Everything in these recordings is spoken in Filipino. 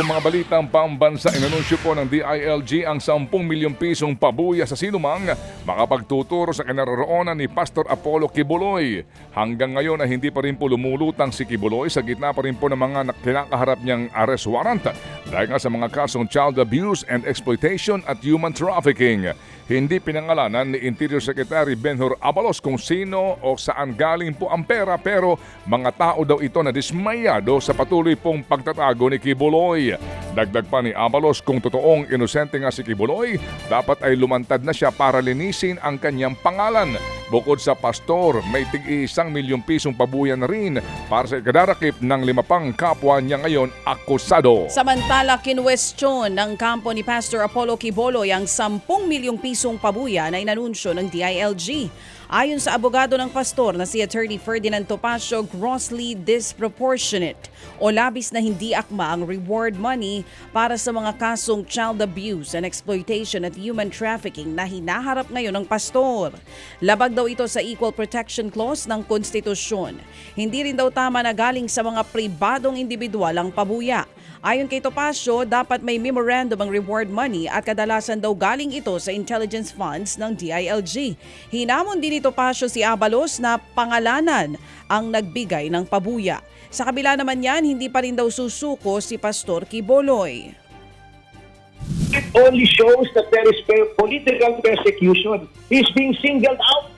po mga balitang pambansa, inanunsyo po ng DILG ang 10 milyong pisong pabuya sa sinumang makapagtuturo sa kinaroroonan ni Pastor Apollo Kibuloy. Hanggang ngayon ay hindi pa rin po lumulutang si Kibuloy sa gitna pa rin po ng mga kinakaharap niyang arrest warrant dahil nga sa mga kasong child abuse and exploitation at human trafficking. Hindi pinangalanan ni Interior Secretary Benhur Abalos kung sino o saan galing po ang pera pero mga tao daw ito na dismayado sa patuloy pong pagtatago ni Kibuloy. Dagdag pa ni Abalos kung totoong inosente nga si Kibuloy, dapat ay lumantad na siya para linisin ang kanyang pangalan. Bukod sa pastor, may tig isang milyong pisong pabuyan rin para sa ikadarakip ng lima pang kapwa niya ngayon akusado. Samantala, kinwestiyon ng kampo ni Pastor Apollo Kiboloy ang 10 milyong pisong pabuya na inanunsyo ng DILG. Ayon sa abogado ng pastor na si Attorney Ferdinand Topacio, grossly disproportionate o labis na hindi akma ang reward money para sa mga kasong child abuse and exploitation at human trafficking na hinaharap ngayon ng pastor. Labag daw ito sa Equal Protection Clause ng Konstitusyon. Hindi rin daw tama na galing sa mga pribadong individual ang pabuya. Ayon kay Topacio, dapat may memorandum ang reward money at kadalasan daw galing ito sa intelligence funds ng DILG. Hinamon din ni Topacio si Abalos na pangalanan ang nagbigay ng pabuya. Sa kabila naman yan, hindi pa rin daw susuko si Pastor Kiboloy. it only shows that there is political persecution. He's being singled out.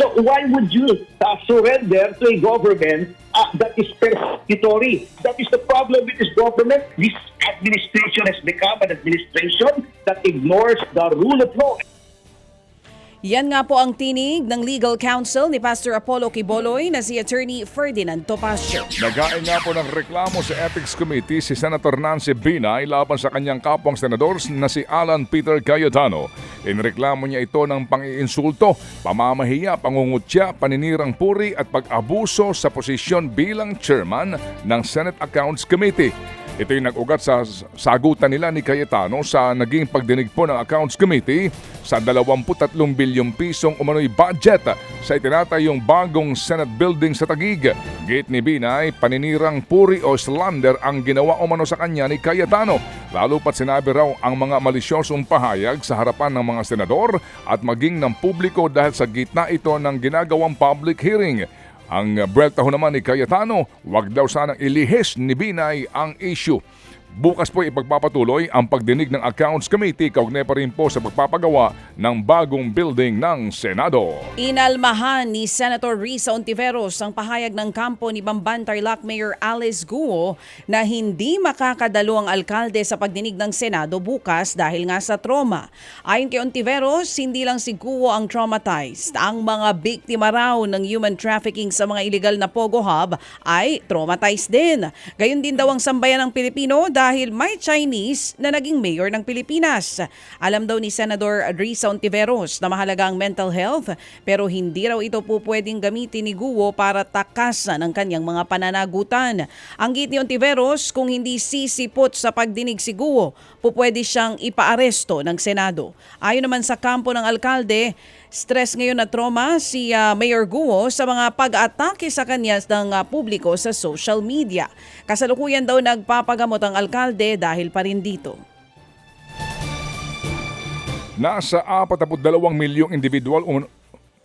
So why would you uh, surrender to a government uh, that is persecutory? That is the problem with this government. This administration has become an administration that ignores the rule of law. Yan nga po ang tinig ng legal counsel ni Pastor Apollo Kiboloy na si Attorney Ferdinand Topacio. Nagain nga po ng reklamo sa Ethics Committee si Senator Nancy Binay laban sa kanyang kapwang senador na si Alan Peter Cayetano. Inreklamo niya ito ng pang-iinsulto, pamamahiya, pangungutya, paninirang puri at pag-abuso sa posisyon bilang chairman ng Senate Accounts Committee. Ito yung nag-ugat sa sagutan nila ni Cayetano sa naging pagdinig po ng Accounts Committee sa 23 bilyong pisong umano'y budget sa itinatayong bagong Senate building sa Tagig. Gate ni Binay, paninirang puri o slander ang ginawa umano sa kanya ni Cayetano. Lalo pat sinabi raw ang mga malisyosong pahayag sa harapan ng mga senador at maging ng publiko dahil sa gitna ito ng ginagawang public hearing. Ang Breltaho naman ni Cayetano, wag daw sanang ilihis ni Binay ang issue. Bukas po ipagpapatuloy ang pagdinig ng Accounts Committee kaugnay pa rin po sa pagpapagawa ng bagong building ng Senado. Inalmahan ni Senator Risa Ontiveros ang pahayag ng kampo ni Bamban Tarlac Mayor Alice Guo na hindi makakadalo ang alkalde sa pagdinig ng Senado bukas dahil nga sa trauma. Ayon kay Ontiveros, hindi lang si Guo ang traumatized. Ang mga biktima raw ng human trafficking sa mga illegal na Pogo Hub ay traumatized din. Gayon din daw ang sambayan ng Pilipino dahil may Chinese na naging mayor ng Pilipinas. Alam daw ni Senador Risa Ontiveros na mahalaga ang mental health pero hindi raw ito po pwedeng gamitin ni Guo para takasan ang kanyang mga pananagutan. Ang git ni Ontiveros, kung hindi sisipot sa pagdinig si Guo, po pwede siyang ipaaresto ng Senado. Ayon naman sa kampo ng alkalde, Stress ngayon na trauma si ah, Mayor Guo sa mga pag-atake sa kanya ng ah, publiko sa social media. Kasalukuyan daw nagpapagamot ang alkalde dahil pa rin dito. Nasa 42 milyong individual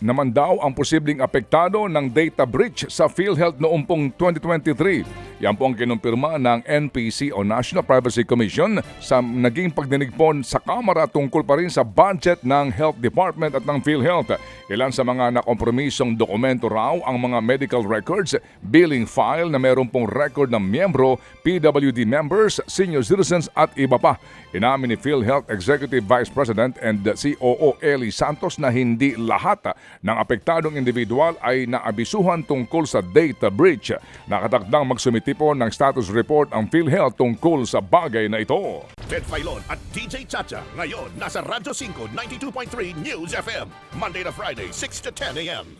naman daw ang posibleng apektado ng data breach sa PhilHealth noong pong 2023. Yan po ang kinumpirma ng NPC o National Privacy Commission sa naging pagdinig po sa Kamara tungkol pa rin sa budget ng Health Department at ng PhilHealth. Ilan sa mga nakompromisong dokumento raw ang mga medical records, billing file na meron pong record ng miyembro, PWD members, senior citizens at iba pa. Inamin ni PhilHealth Executive Vice President and COO Eli Santos na hindi lahat ng apektadong individual ay naabisuhan tungkol sa data breach. Nakatakdang magsumiti po ng status report ang PhilHealth tungkol sa bagay na ito. Ted Filon at DJ Chacha. Ngayon, nasa Radyo 5, 92.3 News FM. Monday to Friday, 6 to 10 a.m.